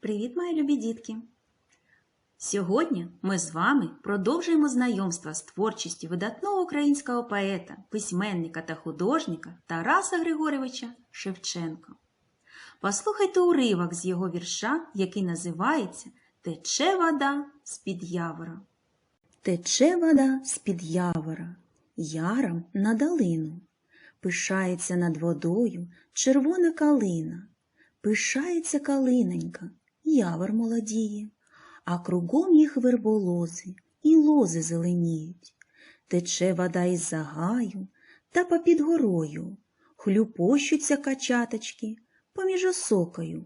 Привіт, мої любі дітки! Сьогодні ми з вами продовжуємо знайомство з творчістю видатного українського поета, письменника та художника Тараса Григоровича Шевченка. Послухайте уривок з його вірша, який називається Тече вода з-під явора. Тече вода з-під явора, яром на долину. Пишається над водою червона калина. Пишається калиненька, явор молодіє, а кругом їх верболози і лози зеленіють. Тече вода із загаю та попід горою, хлюпощуться качаточки поміж осокою,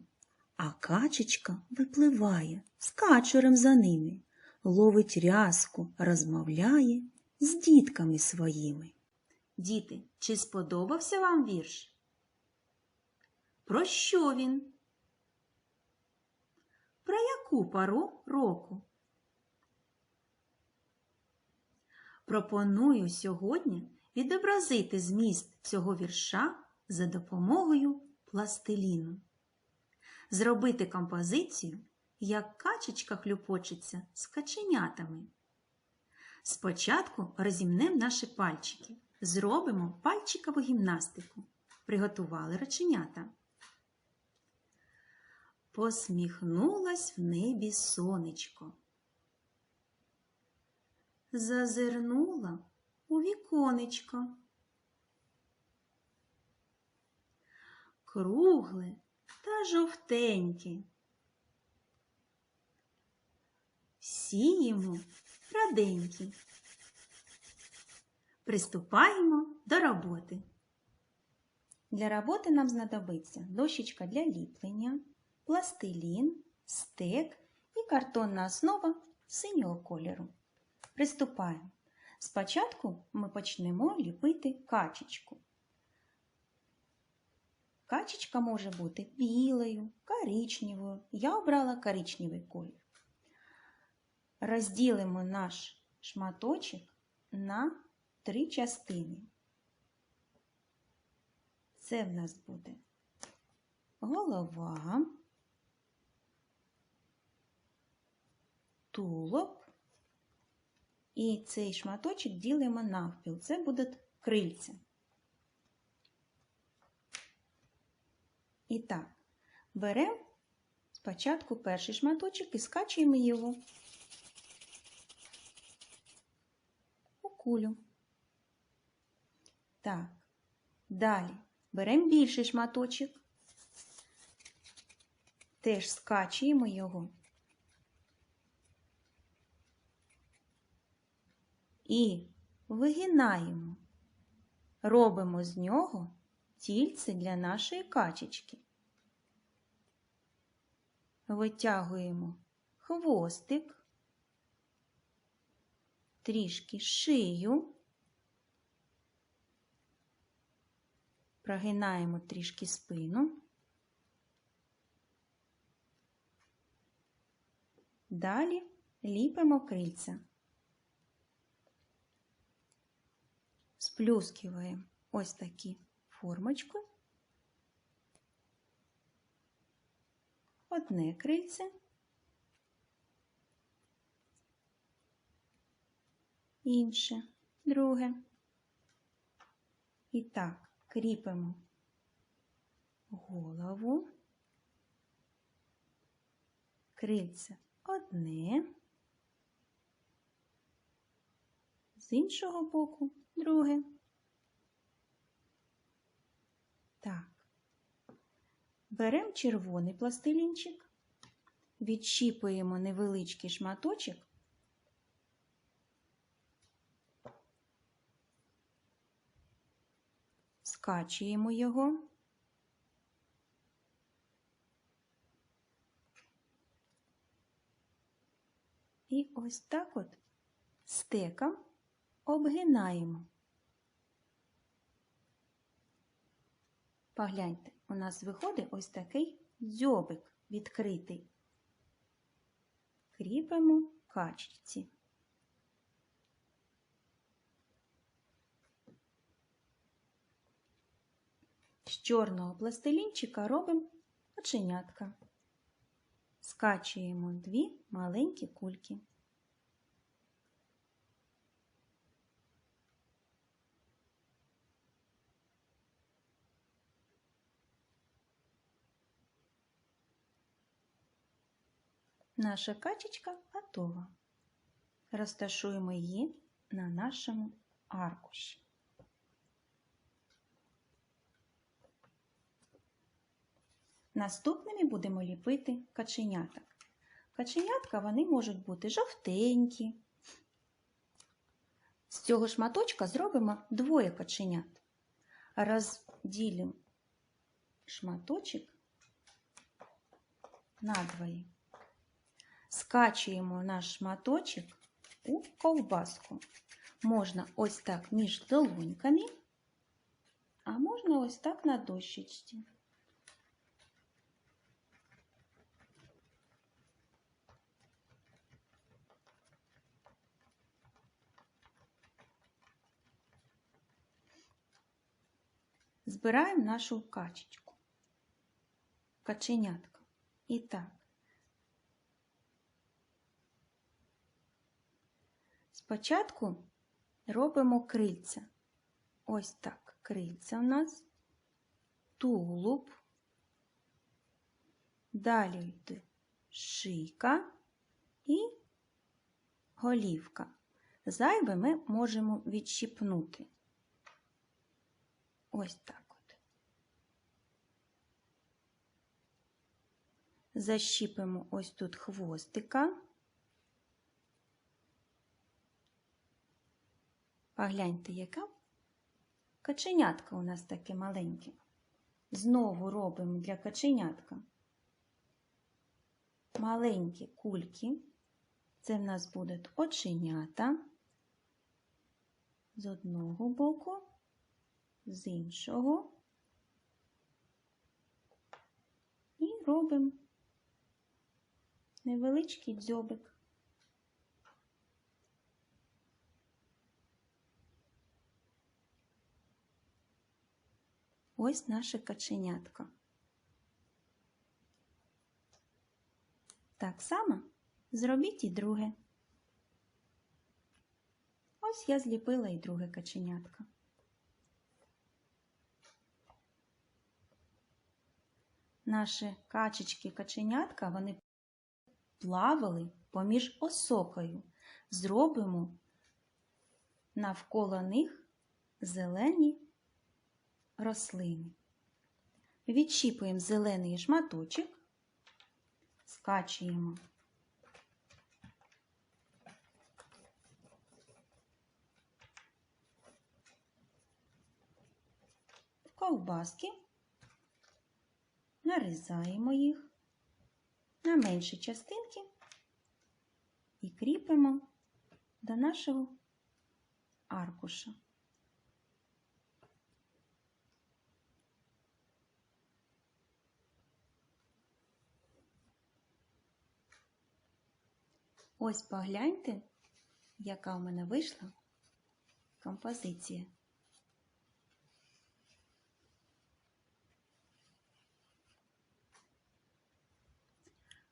а качечка випливає з качурем за ними, ловить рязку, розмовляє з дітками своїми. Діти, чи сподобався вам вірш? Про що він? Про яку пару року? Пропоную сьогодні відобразити зміст цього вірша за допомогою пластиліну. Зробити композицію, як качечка хлюпочеться з каченятами. Спочатку розімнемо наші пальчики. Зробимо пальчикову гімнастику. Приготували реченята. Посміхнулась в небі сонечко. Зазирнула у віконечко. Кругле та жовтеньке. Всі йому раденькі. Приступаємо до роботи. Для роботи нам знадобиться дощечка для ліплення, пластилін, стек і картонна основа синього кольору. Приступаємо. Спочатку ми почнемо ліпити качечку. Качечка може бути білою, коричневою. Я обрала коричневий колір. Розділимо наш шматочок на три частини. Це в нас буде голова, тулуб і цей шматочок ділимо навпіл. Це будуть крильця. І так, беремо спочатку перший шматочок і скачуємо його у кулю. Так, далі беремо більший шматочок, теж скачуємо його і вигинаємо, робимо з нього тільце для нашої качечки. Витягуємо хвостик, трішки шию. Прогинаємо трішки спину. Далі ліпимо крильця. Сплюскиваємо ось такі формочку. Одне крильце. Інше, друге. І так, кріпимо голову, крильце одне, з іншого боку друге. Так, беремо червоний пластилінчик, відщіпуємо невеличкий шматочок. Скачуємо його. І ось так от стеком обгинаємо. Погляньте, у нас виходить ось такий дзьобик відкритий. Кріпимо качці. З чорного пластилінчика робимо оченятка. скачуємо дві маленькі кульки. Наша качечка готова. Розташуємо її на нашому аркуші. Наступними будемо ліпити каченята. Каченятка вони можуть бути жовтенькі. З цього шматочка зробимо двоє каченят. Розділимо шматочок надвоє. Скачуємо наш шматочок у ковбаску. Можна ось так між долоньками, а можна ось так на дощечці. Збираємо нашу качечку, каченятка. І так. Спочатку робимо крильця. Ось так крильця у нас, тулуб, далі йде шийка і голівка. Зайве ми можемо відщипнути. Ось так от. Защіпимо ось тут хвостика. Погляньте, яка каченятка у нас таке маленьке. Знову робимо для каченятка маленькі кульки. Це в нас будуть оченята з одного боку, з іншого. І робимо невеличкий дзьобик. Ось наше каченятко. Так само зробіть і друге. Ось я зліпила і друге каченятко. Наші качечки-каченятка, вони плавали поміж осокою. Зробимо навколо них зелені рослини. Відщіпуємо зелений шматочок, скачуємо. Ковбаски, нарізаємо їх на менші частинки і кріпимо до нашого аркуша. Ось погляньте, яка у мене вийшла композиція.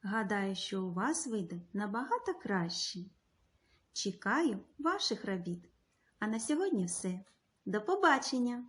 Гадаю, що у вас вийде набагато краще. Чекаю ваших робіт. А на сьогодні все. До побачення!